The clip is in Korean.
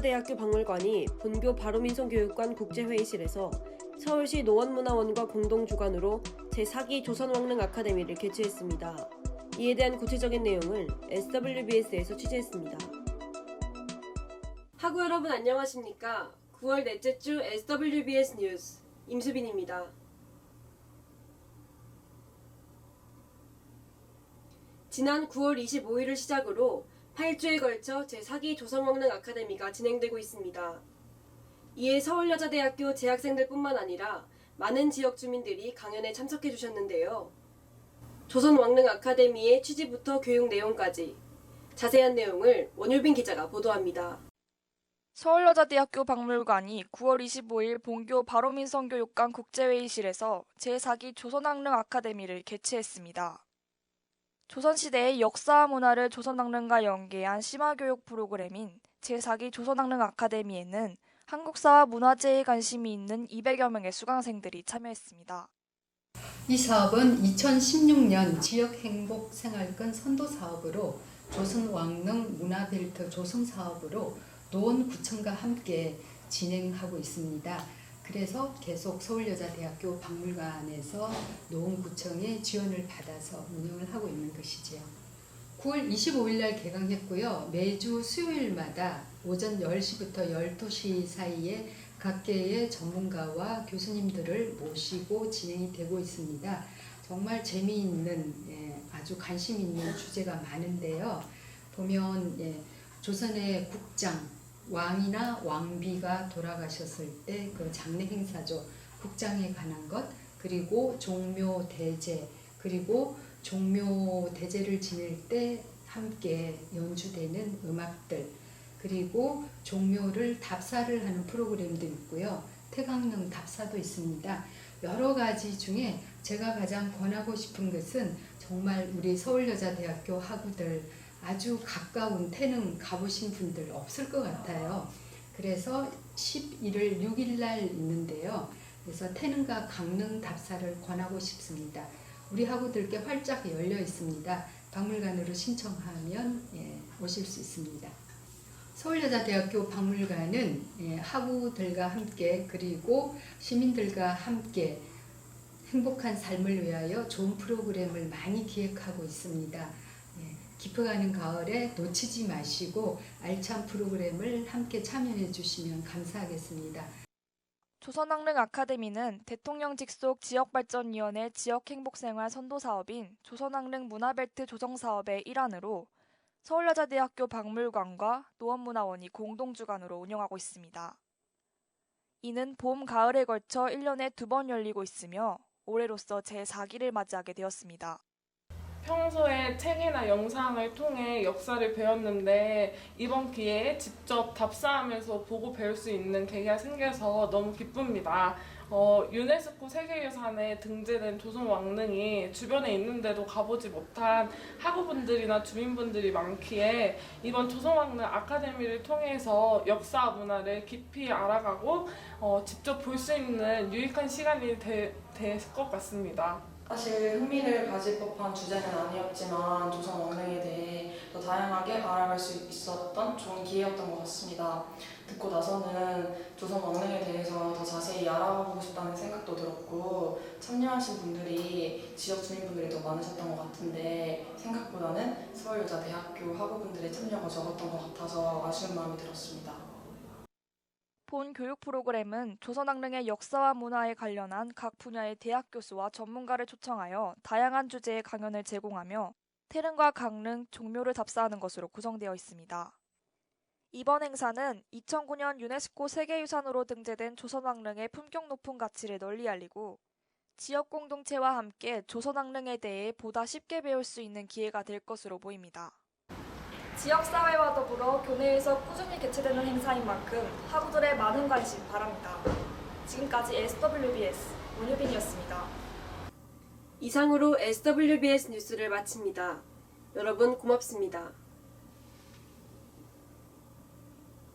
서울여자대학교 박물관이 본교 바로민송교육관 국제회의실에서 서울시 노원문화원과 공동 주관으로 제4기 조선왕릉 아카데미를 개최했습니다. 이에 대한 구체적인 내용을 SWBS에서 취재했습니다. 학우 여러분 안녕하십니까? 9월 넷째 주 SWBS 뉴스 임수빈입니다. 지난 9월 25일을 시작으로 8주에 걸쳐 제4기 조선왕릉 아카데미가 진행되고 있습니다. 이에 서울여자대학교 재학생들뿐만 아니라 많은 지역 주민들이 강연에 참석해 주셨는데요. 조선왕릉 아카데미의 취지부터 교육 내용까지 자세한 내용을 원율빈 기자가 보도합니다. 서울여자대학교 박물관이 9월 25일 본교 바로민성교육관 국제회의실에서 제4기 조선왕릉 아카데미를 개최했습니다. 조선시대의 역사와 문화를 조선왕릉과 연계한 심화교육 프로그램인 제4기 조선왕릉 아카데미에는 한국사와 문화재에 관심이 있는 200여 명의 수강생들이 참여했습니다. 이 사업은 2016년 지역행복생활권 선도 사업으로 조선왕릉 문화벨트 조성 사업으로 노원구청과 함께 진행하고 있습니다. 그래서 계속 서울여자대학교 박물관에서 노원구청의 지원을 받아서 운영을 하고 있는 것이지요. 9월 25일 날 개강했고요. 매주 수요일마다 오전 10시부터 12시 사이에 각계의 전문가와 교수님들을 모시고 진행이 되고 있습니다. 정말 재미있는 예, 아주 관심 있는 주제가 많은데요. 보면 예, 조선의 국장 왕이나 왕비가 돌아가셨을 때 그 장례 행사죠. 국장에 관한 것 그리고 종묘 대제 그리고 종묘 대제를 지낼 때 함께 연주되는 음악들 그리고 종묘를 답사를 하는 프로그램도 있고요. 태강릉 답사도 있습니다. 여러 가지 중에 제가 가장 권하고 싶은 것은 정말 우리 서울여자대학교 학우들 아주 가까운 태릉 가보신 분들 없을 것 같아요. 그래서 11월 6일 날 있는데요. 그래서 태릉과 강릉 답사를 권하고 싶습니다. 우리 학우들께 활짝 열려 있습니다. 박물관으로 신청하면 예, 오실 수 있습니다. 서울여자대학교 박물관은 예, 학우들과 함께 그리고 시민들과 함께 행복한 삶을 위하여 좋은 프로그램을 많이 기획하고 있습니다. 예, 깊어가는 가을에 놓치지 마시고 알찬 프로그램을 함께 참여해 주시면 감사하겠습니다. 조선왕릉 아카데미는 대통령 직 속 지역발전위원회 지역행복생활 선도사업인 조선왕릉 문화벨트 조성사업의 일환으로 서울여자대학교 박물관과 노원문화원이 공동 주관으로 운영하고 있습니다. 이는 봄, 가을에 걸쳐 1년에 두 번 열리고 있으며 올해로서 제4기를 맞이하게 되었습니다. 평소에 책이나 영상을 통해 역사를 배웠는데 이번 기회에 직접 답사하면서 보고 배울 수 있는 계기가 생겨서 너무 기쁩니다. 어, 유네스코 세계유산에 등재된 조선 왕릉이 주변에 있는데도 가보지 못한 학우분들이나 주민분들이 많기에 이번 조선 왕릉 아카데미를 통해서 역사 문화를 깊이 알아가고 어, 직접 볼 수 있는 유익한 시간이 되, 됐을 것 같습니다. 사실 흥미를 가질 법한 주제는 아니었지만 조선 왕릉에 대해 더 다양하게 알아갈 수 있었던 좋은 기회였던 것 같습니다. 듣고 나서는 조선 왕릉에 대해서 더 자세히 알아보고 싶다는 생각도 들었고 참여하신 분들이 지역 주민분들이 더 많으셨던 것 같은데 생각보다는 서울여자대학교 학우분들의 참여가 적었던 것 같아서 아쉬운 마음이 들었습니다. 본 교육 프로그램은 조선왕릉의 역사와 문화에 관련한 각 분야의 대학 교수와 전문가를 초청하여 다양한 주제의 강연을 제공하며 태릉과 강릉, 종묘를 답사하는 것으로 구성되어 있습니다. 이번 행사는 2009년 유네스코 세계유산으로 등재된 조선왕릉의 품격 높은 가치를 널리 알리고 지역 공동체와 함께 조선왕릉에 대해 보다 쉽게 배울 수 있는 기회가 될 것으로 보입니다. 지역사회와 더불어 교내에서 꾸준히 개최되는 행사인 만큼 학우들의 많은 관심 바랍니다. 지금까지 SWBS 원유빈이었습니다. 이상으로 SWBS 뉴스를 마칩니다. 여러분 고맙습니다.